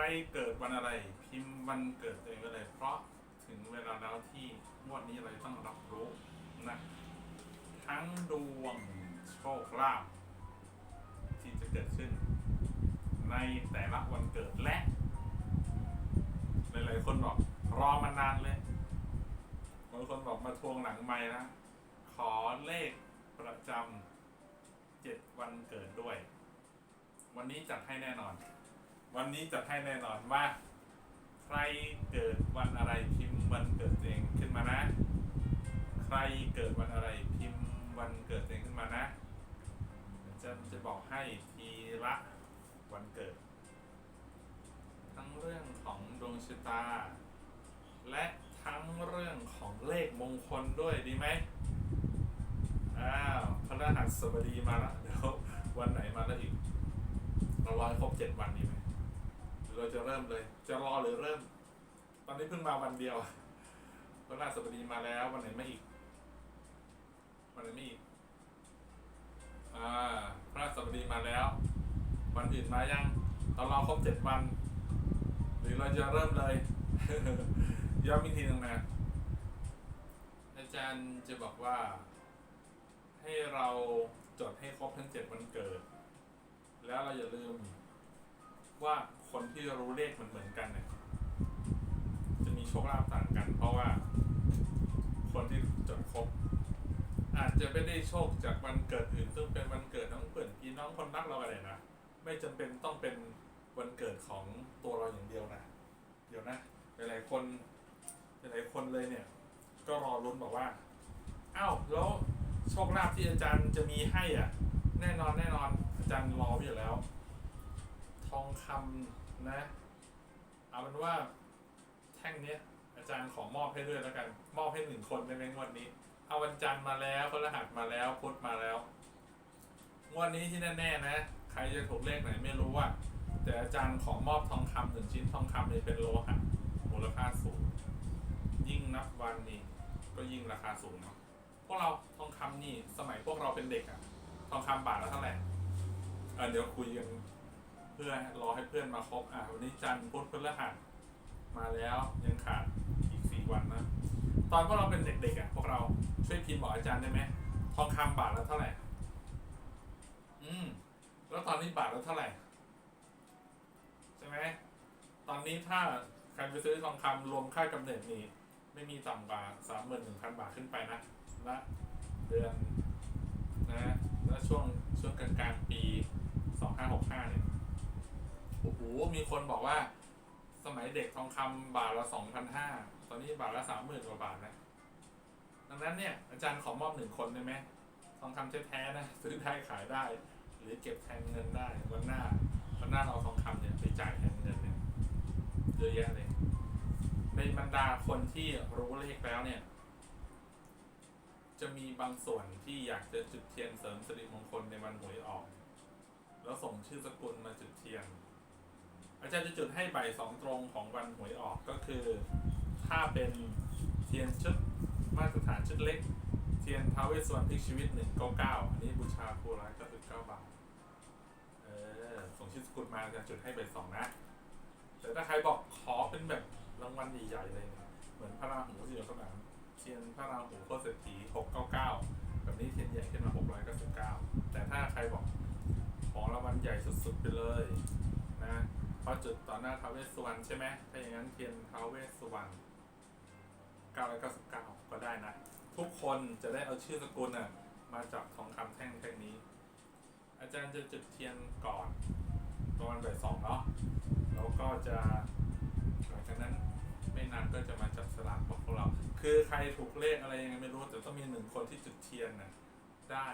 รเกิดวันอะไร พิมพ์วันเกิดตัวเองไปเลย เพราะถึงเวลาแล้วที่งวดนี้เราต้องรับรู้นะทั้งดวงโชคลาภที่จะเกิดขึ้น ในแต่ละวันเกิดและ หลายๆคนบอกรอมานานเลยบางคนบอกมาทวงหลังไม่นะ ขอเลขประจำเจ็ดวันเกิดด้วย วันนี้จัดให้แน่นอน วันนี้จัดให้แน่นอนว่า ใครเกิดวันอะไรพิมพ์วันเกิดตัวเองขึ้นมานะ ใครเกิดวันอะไรพิมพ์วันเกิดตัวเองขึ้นมานะ จะจะบอกให้ทีละวันเกิด ทั้งเรื่องของดวงชะตา และทั้งเรื่องของเลขมงคลด้วยดีไหมอ้าวพระรหัสสบดีมาแล้วเดี๋ยววันไหนมาแล้วอีกเรารอให้ครบเจ็ดวันดี เราจะเริ่มเลย จะรอหรือเริ่ม ตอนนี้เพิ่งมาวันเดียวพระรหัสบดีมาแล้ววันไหนไม่อีกวันไหนไม่อีกอ่าพระรหัสบดีมาแล้ว วันอื่นมายังตอนรอครบเจ็ดวัน หรือเราจะเริ่มเลยย้ำอีกทีหนึงนะอาจารย์จะบอกว่า ให้เราจดให้ครบทั้งเจ็ดวันเกิด แล้วเราอย่าลืมว่า คนที่รู้เลขมันเหมือนกันเนี่ยจะมีโชคลาภต่างกัน เพราะว่า คนที่จดครบ อาจจะไม่ได้โชคจากวันเกิดอื่น ซึ่งเป็นวันเกิดน้องเปิ่นพี่น้องคนรักเราอะไรนะไม่จำเป็นต้องเป็นวันเกิดของตัวเราอย่างเดียวนะเดี๋ยวนะหลายๆคนหลายๆคนเลยเนี่ย ก็รอรุ้นบอกว่าอ้าวแล้วโชคลาภที่อาจารย์จะมีให้อะ แน่นอนแน่นอนอาจารย์รออยู่แล้ว องคำนะเอาเป็นว่าแท่งเนี้ยอาจารย์ขอมอบให้ด้วยแล้วกัน มอบให้หนึ่งคนในงวดนี้ เอาวันจันทร์มาแล้วพฤหัสมาแล้วพุธมาแล้วงวดนี้ที่แน่ๆนะ ใครจะถูกเลขไหนไม่รู้อะแต่อาจารย์ขอมอบทองคำหนึ่งชิ้นทองคำนี่เป็นโลหะมูลค่าสูง ยิ่งนับวันนี่ก็ยิ่งราคาสูงเนาะพวกเราทองคำนี่สมัยพวกเราเป็นเด็กอะทองคำบาทละเท่าไหร่เออเดี๋ยวคุยกัน พื่อรอให้เพื่อนมาครบอะวันนี้จันทร์พุธพฤหัสมาแล้วยังขาดอีกสี่วันนะ ตอนพวกเราเป็นเด็กๆอะพวกเราช่วยพิมพ์บอกอาจารย์ได้ไหมทองคำบาทละเท่าไหร่อืมแล้วตอนนี้บาทละเท่าไหร่ ใช่ไหมตอนนี้ถ้าใครไปซื้อทองคำรวมค่ากำเนิดนี่ไม่มีต่ำกว่าสามหมื่นหนึ่งพันบาทขึ้นไปนะและเดือนนะและช่วงช่วงกลางกลางปีสองห้าหกห้าเนี่ย โอ้โห มีคนบอกว่า สมัยเด็กทองคำบาทละสองพันห้าตอนนี้บาทละสามหมื่นกว่าบาทนะ ดังนั้นเนี่ย อาจารย์ขอมอบหนึ่งคนได้ไหมทองคำแท้ๆนะ ซื้อได้ขายได้ หรือเก็บแทนเงินได้ วันหน้า วันหน้าเราเอาทองคำเนี่ยไปจ่ายแทนเงินเนี่ยเยอะแยะเลย ในบรรดาคนที่รู้เลขแล้วเนี่ย จะมีบางส่วนที่อยากจะจุดเทียนเสริมสิริมงคลในวันหวยออก แล้วส่งชื่อสกุลมาจุดเทียน อาจารย์จะจุดให้ใบสองตรงของวันหวยออกก็คือ ถ้าเป็นเทียนชุดมาตรฐานชุดเล็ก เทียนท้าวเวสสวรรณพลิกชีวิต 199 อันนี้บูชาครูร้อยเก้าสิบเก้าบาท เออส่งชื่อสกุลมาอาจะจุดให้ไปสองนะ แต่ถ้าใครบอกขอเป็นแบบรางวัลใหญ่ๆเลยเนี่ยเหมือนพระราหูที่อยู่ข้างหลังเทียนพระราหูโคตรเศรษฐี699 แบบนี้เทียนใหญ่ขึ้นมา 699 แต่ถ้าใครบอกของรางวัลใหญ่สุดๆไปเลย เราจุดต่อหน้าท้าวเวสสวรรณใช่ไหมถ้าอย่างนั้นเทียนท้าวเวสสวรรณ999 ก็ได้นะ ทุกคนจะได้เอาชื่อสกุลน่ะมาจับทองคำแท่งแท่งนี้ อาจารย์จะจุดเทียนก่อนประมาณบ่ายสองเนาะแล้วก็จะหลังจากนั้นไม่นานก็จะมาจับสลากของพวกเรา คือใครถูกเลขอะไรยังไงไม่รู้แต่ต้องมีหนึ่งคนที่จุดเทียนน่ะได้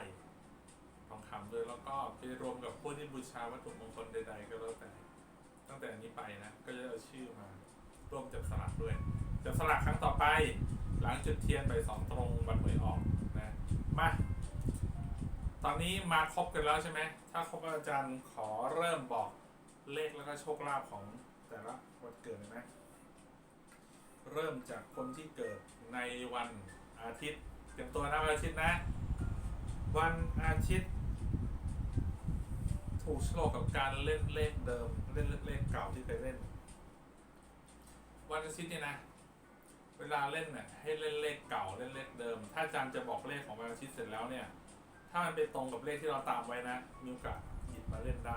ทองคำด้วยแล้วก็ไปรวมกับผู้ที่บูชาวัตถุมงคลใดๆก็แล้วแต่ ตั้งแต่อันนี้ไปนะ ก็จะเอาชื่อมาร่วมจับสลากด้วย จับสลากครั้งต่อไป หลังจุดเทียนไปสองตรงวันหวยออกนะ มา ตอนนี้มาครบกันแล้วใช่ไหม ถ้าครบอาจารย์ขอเริ่มบอกเลขแล้วก็โชคลาภของแต่ละวันเกิดเลยไหมเริ่มจากคนที่เกิดในวันอาทิตย์เตรียมตัวนะวันอาทิตย์นะ วันอาทิตย์ ถูกโชคกับการเล่นเลขเดิมเล่นเลขเก่าที่เคยเล่น วันอาทิตย์เนี่ยนะ เวลาเล่นเนี่ยให้เล่นเลขเก่าเล่นเลขเดิม ถ้าอาจารย์จะบอกเลขของวันอาทิตย์เสร็จแล้วเนี่ย ถ้ามันไปตรงกับเลขที่เราตามไว้นะมีโอกาสหยิบมาเล่นได้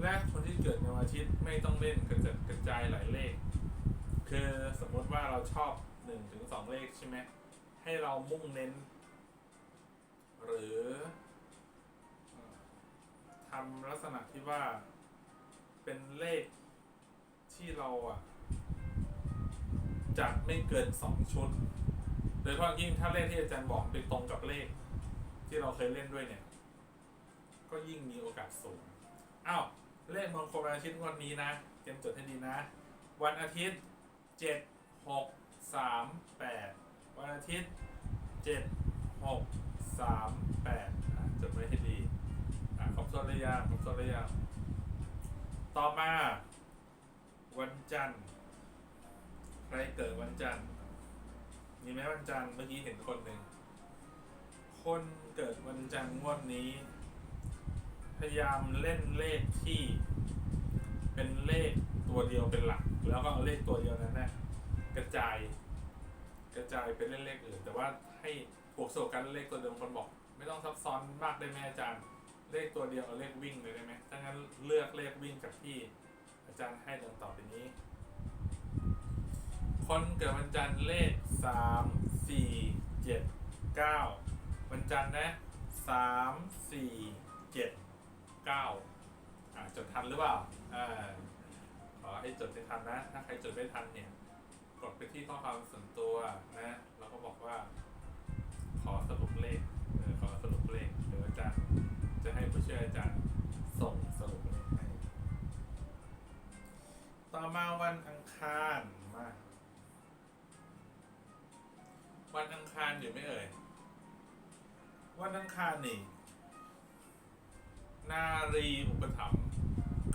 และคนที่เกิดในวันอาทิตย์ไม่ต้องเล่นกระจัดกระจายหลายเลข คือสมมติว่าเราชอบ1นถึงสเลขใช่ไหมให้เรามุ่งเน้น หรือ ทำลักษณะที่ว่าเป็นเลขที่เราอะจัดไม่เกินสองชุด โดยเฉพาะยิ่งถ้าเลขที่อาจารย์บอกไปตรงกับเลข ที่เราเคยเล่นด้วยเนี่ย ก็ยิ่งมีโอกาสสูงอ้าวเลขมงคลวันอาทิตย์วันนี้นะเตรียมจดให้ดีนะ วันอาทิตย์เจ็ดหกสามแปดวันอาทิตย์เจ็ดหกสาม อะครบถ้วรือยังครบถ้วรือยังต่อมา วันจันทร์ใครเกิดวันจันทร์มีไหมวันจันทร์เมื่อกี้เห็นคนหนึ่งคนเกิดวันจันทร์งวดนี้ พยายามเล่นเลขที่ เป็นเลขตัวเดียวเป็นหลัก แล้วก็เอาเลขตัวเดียวนั้นนะกระจาย กระจายไปเล่นเลขอื่นแต่ว่าให้บวกโซกันเลขตัวเดิมคนบอก ไม่ต้องซับซ้อนมากได้ไหมอาจารย์ เลขตัวเดียวเอาเลขวิ่งเลยได้ไหมถ้างั้นเลือกเลขวิ่งกับที่อาจารย์ให้ดังต่อไปนี้ คนเกิดวันจันทร์เลขสามสี่เจ็ดเก้าวันจันทร์นะสามสี่เจ็ดเก้าจดทันหรือเปล่าอ่าขอให้จดให้ทันนะ ถ้าใครจดไม่ทันเนี่ยกดไปที่ข้อความส่วนตัวนะ แล้วก็บอกว่า ขอสรุปเลข ขอสรุปเลขเดี๋ยวอาจารย์ จะให้ผู้ช่วยอาจารย์ส่งสรุปให้ต่อมาวันอังคารมาวันอังคารอยู่ไหมเอ่ย วันอังคารนี่นารีอุปถัมภ์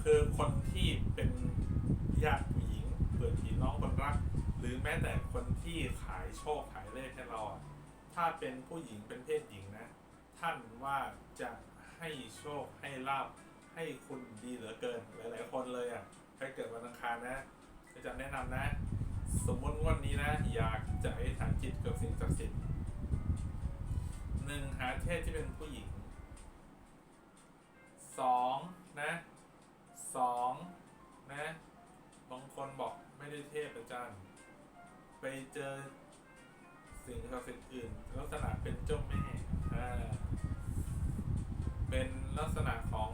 คือคนที่เป็นญาติผู้หญิงเปิดพี่น้องคนรัก หรือแม้แต่คนที่ขายโชคขายเลขให้เรา ถ้าเป็นผู้หญิงเป็นเพศหญิงนะ ท่านว่าจะ ให้โชคให้ลาบให้คุณดีเหลือเกิน หลาย ๆ คนเลยอะใครเกิดวันอังคารนะอาจารย์แนะนำนะ สมมติวันนี้นะ อยากจะให้ฐานจิตกับสิ่งศักดิ์สิทธิ์หนึ่งหาเทพที่เป็นผู้หญิงสองนะสองนะบางคนบอกไม่ได้เทพอาจารย์ ไปเจอสิ่งศักดิ์สิทธิ์อื่น ลักษณะเป็นเจ้าแม่อ่า เป็นลักษณะของ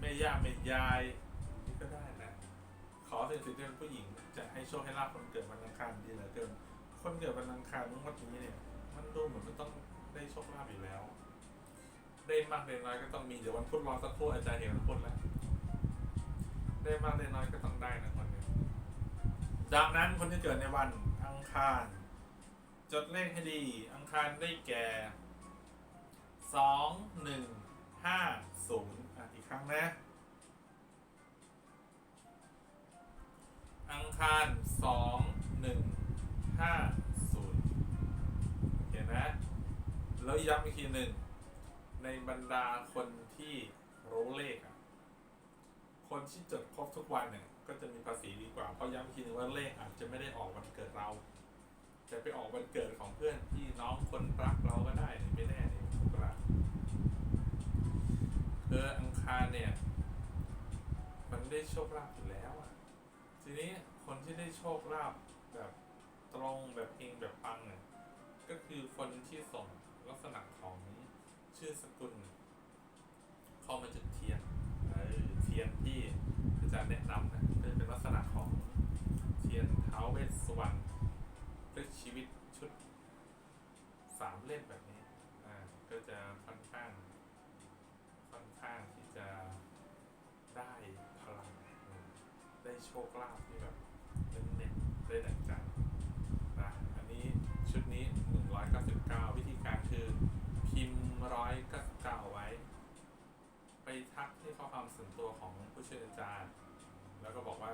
แม่ย่าแม่ยายนี่ก็ได้นะ ขอสิ่งศักดิ์สิทธิ์ที่เป็นผู้หญิงจะให้โชคให้ลาภคนเกิดวันอังคารดีเหลือเกินคนเกิดวันอังคารงวดนี้เนี่ย มันดูเหมือนมันต้องได้โชคลาภอยู่แล้ว ได้มากได้น้อยก็ต้องมีเดี๋ยววันพุธรอสักครู่อาจารย์เห็นวันพุธแล้วได้มากได้น้อยก็ต้องได้นะคนนึ่งดังนั้นคนที่เกิดในวันอังคารจดเลขให้ดี อังคารได้แก่สองหนึ่ง ห้าศูนย์อีกครั้งนะ อังคารสองหนึ่งห้าศูนย์โอเคนะ แล้วย้ำอีกทีหนึ่ง ในบรรดาคนที่รู้เลขอะคนที่จดครบทุกวันเนี่ยก็จะมีภาษีดีกว่า เพราะย้ำอีกทีหนึ่งว่าเลขอาจจะไม่ได้ออกวันเกิดเรา จะไปออกวันเกิดของเพื่อนพี่น้องคนรักเราก็ได้ไม่แน่ เอออังคารเนี่ย มันได้โชคลาภอยู่แล้วอะทีนี้คนที่ได้โชคลาภแบบตรงแบบเองแบบปังเนี่ยก็คือคนที่ส่งลักษณะของชื่อสกุลเข้ามาจุด โชคลาภที่แบบเน้นๆได้ดังใจนะอันนี้ชุดนี้ 199 วิธีการคือพิมพ์199ไว้ ไปทักที่ข้อความส่วนตัวของผู้ช่วยอาจารย์แล้วก็บอกว่า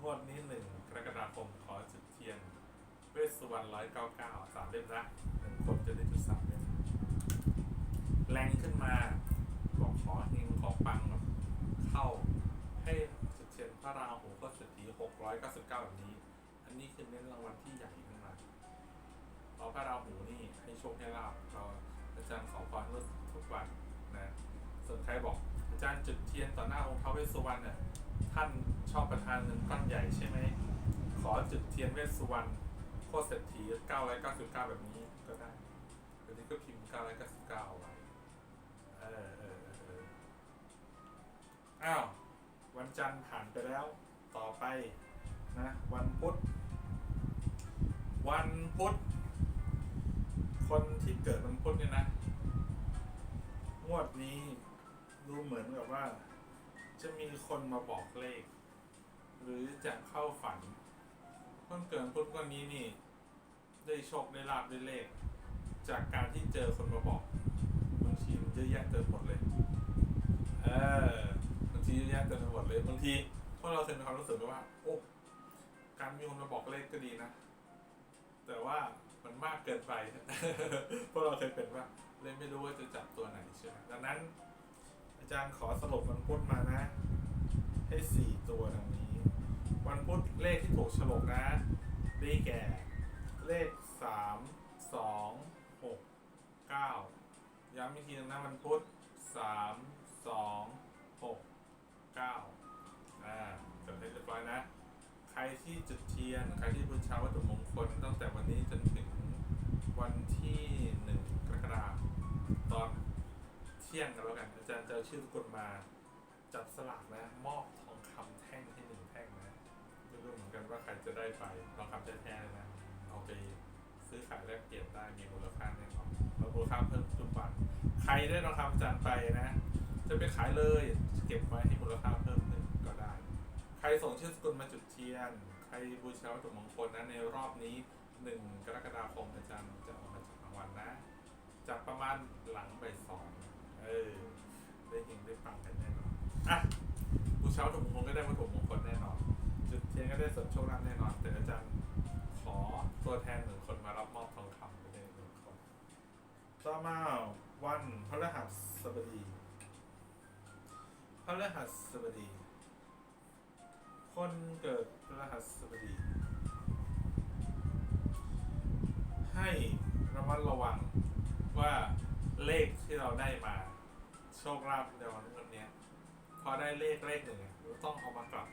งวดนี้หนึ่งกรกฎาคมขอจุดเทียนเวสสุวรรณ199สามเล่มนะหนึ่งคนจะได้จุดสามเล่มแรงขึ้นมา บอกขอเฮงขอปังแบบเข้าให้ พระราหูก็เศรษฐีหกร้อยเก้าสิบเก้าแบบนี้ อันนี้คือเน้นรางวัลที่ใหญ่ขึ้นมาเพราะพระราหูนี่ให้โชคให้ลาบเราอาจารย์ขอพรทุกวันนะส่วนใครบอกอาจารย์จุดเทียนต่อหน้าองค์ท้าวเวสสุวรรณเนี่ยท่านชอบประทานเงินก้อนใหญ่ใช่ไหมขอจุดเทียนเวสสุวรรณโคตรเศรษฐี999 แบบนี้ก็ได้เดี๋ยวนี้ก็พิมพ์ 999เอาไว้ แล้วต่อไปนะวันพุธวันพุธคนที่เกิดวันพุธเนี่ยนะงวดนี้ดูเหมือนกับว่า จะมีคนมาบอกเลข หรือจะเข้าฝันคนเกิดพุธวันนี้นี่ ได้โชคได้ลาบได้เลข จากการที่เจอคนมาบอกบางทีมันเยอะแยะเต็มหมดเลยเออบางทีเยอะแยะเต็มหมดเลยบางที วกเราเคยมีความรู้สึกว่า โอ้การมีคนมาบอกเลขก็ดีนะ แต่ว่ามันมากเกินไปพวกเราเคยเป็นว่าเลยไม่รู้ว่าจะจับตัวไหนใช่ไหมดังนั้น อาจารย์ขอสรุปวันพุธมานะ ให้สี่ตัวดังนี้ วันพุธเลขที่ถูกฉลกนะ ได้แก่ เลขสามสองหกเก้าย้ำอีกทีนึงนะวันพุธสามสองหกเก้า ให้เรียบร้อยนะ ใครที่จุดเทียน ใครที่บูชาวัตถุมงคล ตั้งแต่วันนี้จนถึงวันที่หนึ่งกรกฎาคมตอนเที่ยงกันแล้วกัน อาจารย์จะเชื่อทุกคนมาจับสลากนะ มอบทองคำแท่งให้หนึ่งแท่งนะไม่รู้เหมือนกันว่าใครจะได้ไปทองคำแท้ๆเลยนะเอาไปซื้อขายแลกเปลี่ยนได้มีมูลค่าแน่นอนแล้วมูลค่าเพิ่มทุกวันใครได้ทองคำอาจารย์ไปนะ จะไปขายเลยเก็บไว้ให้มูลค่าเพิ่ม รส่งชื่อสกุลมาจุดเทียน ใครบูชาวัตถุมงคลนะในรอบนี้หนึ่งกรกฎาคมอาจารย์จะออกมาจับรางวัลนะจับประมาณหลังบ่ายสองเออได้เห็นได้ฟังกันแน่นอนอะบูชาวัตถุมงคลก็ได้วัตถุมงคลแน่นอน จุดเทียนก็ได้สริมโชคลาภแน่นอน แต่อาจารย์ขอตัวแทนหนึ่งคนมารับมอบทองคำไปเลยหนึ่งคนต่อมาวันพฤหัสบดีพฤหัสบดี คนเกิดพฤหัสบดี ให้ระมัดระวังว่าเลขที่เราได้มา โชคลาภในวันวันเนี้ยพอได้เลขเลขหนึ่งเราต้องเอามากลับ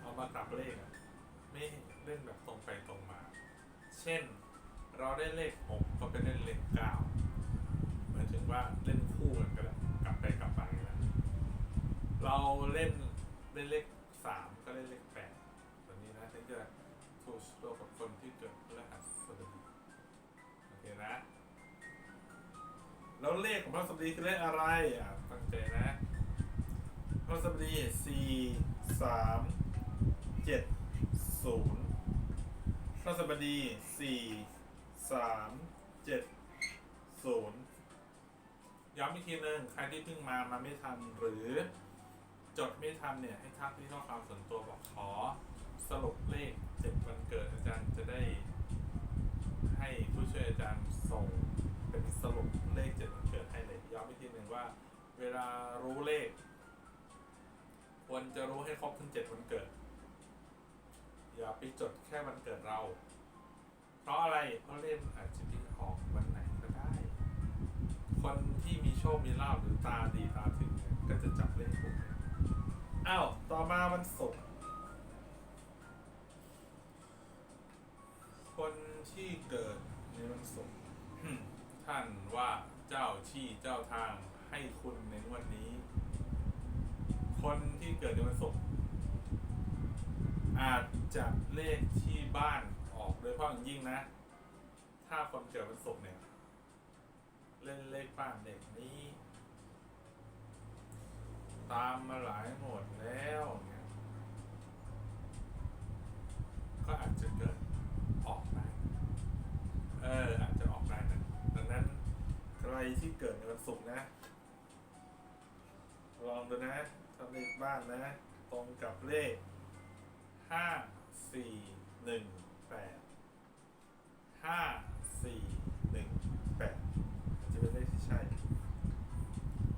เอามากลับเลขอะไม่เล่นแบบตรงไปตรงมา เช่นเราได้เลขหกก็ไปเล่นเลขเก้าหมายถึงว่าเล่นคู่กันก็ได้กลับไปกลับไปนะเราเล่น แล้วเลขของพระสบดีคือเลขอะไรอะตั้งใจนะ พระสบดีสี่สามเจ็ดศูนย์พระสบดีสี่สามเจ็ดศูนย์ย้ำอีกทีหนึ่งใครที่เพิ่งมามาไม่ทันหรือจดไม่ทันเนี่ยให้ทักที่ข้อความส่วนตัวบอกขอสรุป เวลารู้เลข ควรจะรู้ให้ครบทั้งเจ็ดวันเกิด อย่าไปจดแค่วันเกิดเรา เพราะอะไรเพราะเลขมันอาจจะไปออกวันไหนก็ได้ คนที่มีโชคมีลาภหรือตาดีตาถึงเนี่ยก็จะจับเลขถูกอ้าวต่อมาวันศุกร์คนที่เกิดในวันศุกร์ท่านว่าเจ้าที่เจ้าทาง ให้คุณในวันนี้ คนที่เกิดในวันศุกร์อาจจะเลขที่บ้านออกโดยเฉพาะอย่างยิ่งนะ ถ้าคนเกิดวันศุกร์เนี่ย เล่นเลขบ้านเด็กนี้ ตามมาหลายหมดแล้วเนี่ยก็อาจจะเกิดออกได้เอออาจจะออกได้นะดังนั้นใครที่เกิดในวันศุกร์นะ องดูนะทำเลขบ้านนะ ตรงกับเลขห้าสี่หนึ่งแปดห้าสี่หนึ่งแปดจะเป็นเลขที่ใช่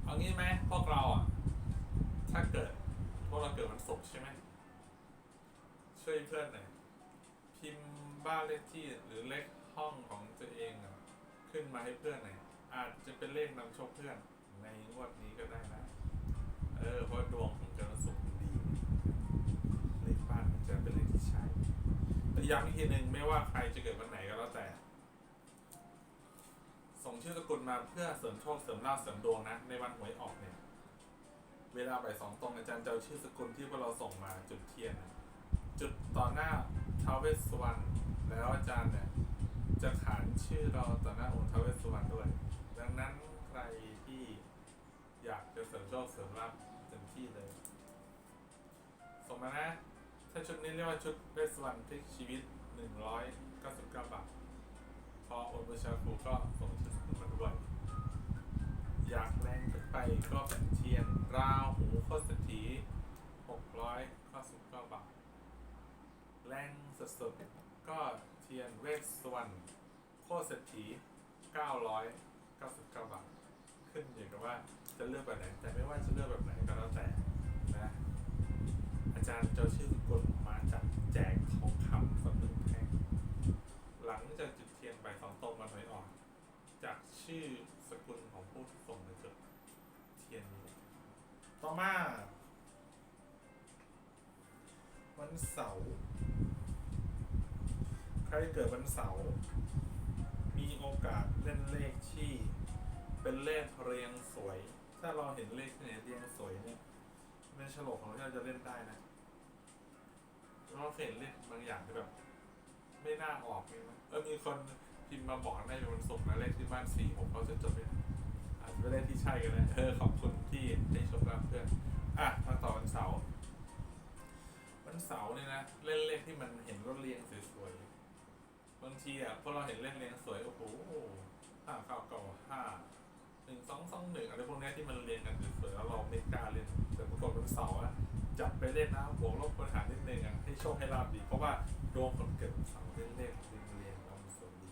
เอางี้ไหมพวกเราอะ ถ้าเกิดพวกเราเกิดวันศุกร์ใช่ไหมช่วยเพื่อนหน่อยพิมพ์บ้านเลขที่หรือเลขห้องของตัวเองอะขึ้นมาให้เพื่อนหน่อยอาจจะเป็นเลขนำโชคเพื่อนในงวดนี้ก็ได้นะ อเพราะดวงของเจริญสุขมันดีเลขบ้านมันจะเป็นเลขที่ใช่แต่ย้ำอีกทีหนึ่งไม่ว่าใครจะเกิดวันไหนก็แล้วแต่ ส่งชื่อสกุลมาเพื่อเสริมโชคเสริมลาภเสริมดวงนะ ในวันหวยออกเนี่ย เวลาบ่ายสองตรงอาจารย์จะเอาชื่อสกุลที่พวกเราส่งมาจุดเทียนนะจุดต่อหน้าท้าวเวสสวรรณแล้วอาจารย์เนี่ยจะขานชื่อเราต่อหน้าองค์ท้าวเวสสวรรณด้วย ดังนั้นใครที่อยากจะเสริมโชคเสริมลาภ ที่เลย ส่งมานะ ถ้าชุดนี้เรียกว่าชุดเวสวรรณพลิกชีวิต 199 บาท พอโอนบูชาคูก็ส่งชื่อสกุลมาด้วยอยากแรงขึ้นไปก็เป็นเทียนราหูโคตรเศรษฐี699 บาท แรงสุดๆก็เทียนเวสสวรรณโคตรเศรษฐี999 บาท ขึ้นอยู่กับว่า จะเลือกแบบไหน แต่ไม่ว่าจะเลือกแบบไหนก็แล้วแต่นะอาจารย์เจ้าชื่อกลมาจากแจกทองคำสักหนึ่งแท่งหลังจากจุดเทียนไปสองตรงมาหน่อยออก จากชื่อสกุลของผู้ที่ส่งมาจุดเทียนนี้ต่อมาวันเสาร์ใครเกิดวันเสาร์มีโอกาสเล่นเลขที่เป็นเลขเรียงสวย ถ้าเราเห็นเลขเนี่ยเรียงสวยเนี่ยในฉลกของเราที่เราจะเล่นได้นะเราเห็นเล่นบางอย่างที่แบบ ไม่น่าออกเลยนะเออมีคนพิมพ์มาบอกในวันศุกร์นะเลขที่บ้านสี่ผมเขาจะจดไว้อาจจะเป็นเลขที่ใช่กันนะเออขอบคุณที่ให้โชคลาภเพื่อนอะมาต่อวันเสาร์วันเสาร์เนี่ยนะเล่นเลขที่มันเห็นรถเรียงสวยๆบางทีอะพอเราเห็นเลขเรียงสวยโอ้โหห้าเก้าเก้าห้า นึ่งสองสองหนึ่งอะไรพวกนี้ที่มันเรียงกันสวยๆแล้วเราไม่กล้าเล่นแต่ปรากฏวันเสาร์อะจับไปเล่นนะบวกลบคูณหารนิดนึงอะให้โชคให้ลาบดี เพราะว่าดวงคนเกิดวันเสาร์เล่นเลขเรียงเรียงๆแล้วมันส่วนดี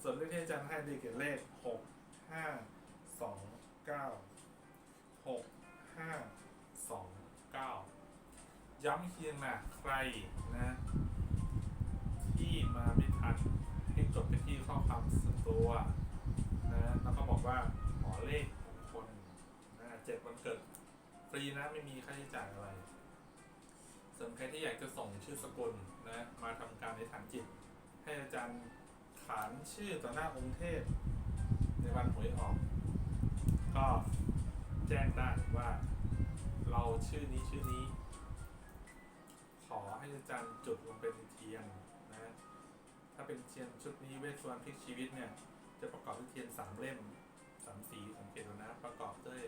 ส่วนเลขที่อาจารย์ให้ดีเกี่ยวเลขหกห้าสองเก้าหกห้าสองเก้าย้ำเคียงนะใครนะ ที่มาไม่ทันให้จดไปที่ข้อความส่วนตัวนะแล้วก็บอกว่า เลขมงคลนะเจ็ดวันเกิดฟรีนะไม่มีค่าใช้จ่ายอะไรส่วนใครที่อยากจะส่งชื่อสกุลนะ มาทำการในฐานจิต ให้อาจารย์ขานชื่อต่อหน้าองค์เทพ ในวันหวยออก ก็แจ้งได้ว่าเราชื่อนี้ชื่อนี้ ขอให้อาจารย์จุดลงเป็นเทียนนะ ถ้าเป็นเทียนชุดนี้เวทสวรรณพลิกชีวิตเนี่ย จะประกอบด้วยเทียนสามเล่ม สามสีสังเกตดูนะประกอบด้วย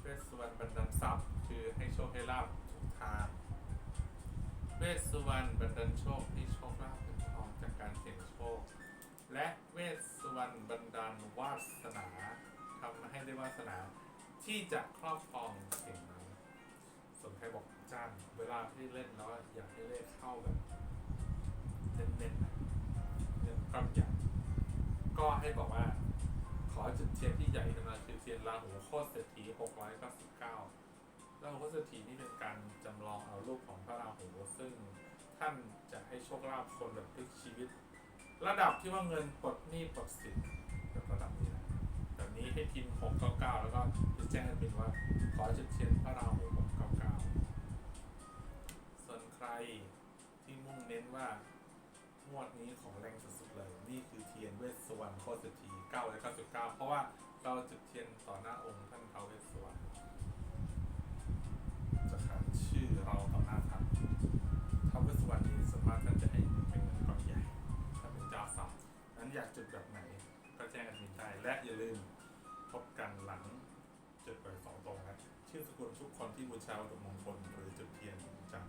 เวสสุวรรณบันดาทรัพย์ คือให้โชคให้ลาบทุกทางเวสสุวรรณบันดาโชคที่โชคลาภเป็นทองจากการเสี่ยงโชค และเวสสุวรรณบันดาลวาสนาทำให้ได้วาสนาที่จะครอบครองสิ่งนั้นส่วนใครบอกจ้างเวลาที่เล่นแล้วอยากให้เลขเข้าแบบเน้นๆนะเน้นก้อนใหญ่ก็ให้บอกว่า ขอจุดเทียนที่ใหญ่ขึ้นมาคือเทียนราหูโคตรเศรษฐี699ราหูโคตรเศรษฐีนี่เป็นการจำลองเอารูปของพระราหูซึ่งท่านจะให้โชคลาภคนแบบพลิกชีวิต ระดับที่ว่าเงินปลดหนี้ปลดสินแบบระดับนี้นะแบบนี้ให้พิมพ์699 แล้วก็จะแจ้งให้พิมพ์ว่า ขอจุดเทียนพระราหู699 ส่วนใครที่มุ่งเน้นว่างวดนี้ของแรงสุด เวสสวรรณโคตรเศรษฐี999เพราะว่าเราจุดเทียนต่อหน้าองค์ท่านท้าวเวสสวรรณจะขานชื่อเราต่อหน้าท่านท้าวเวสสวรรณนี่สามารถท่านจะให้เป็นเงินก้อนใหญ่ถ้าเป็นเจ้าทรัพย์นั้นอยากจุดแบบไหนก็แจ้งกันมินได้และอย่าลืมพบกันหลังจุดไปสองตรงนะชื่อสกุลทุกคนที่บูชาวัตถุมงคลหรือจุดเทียนจัง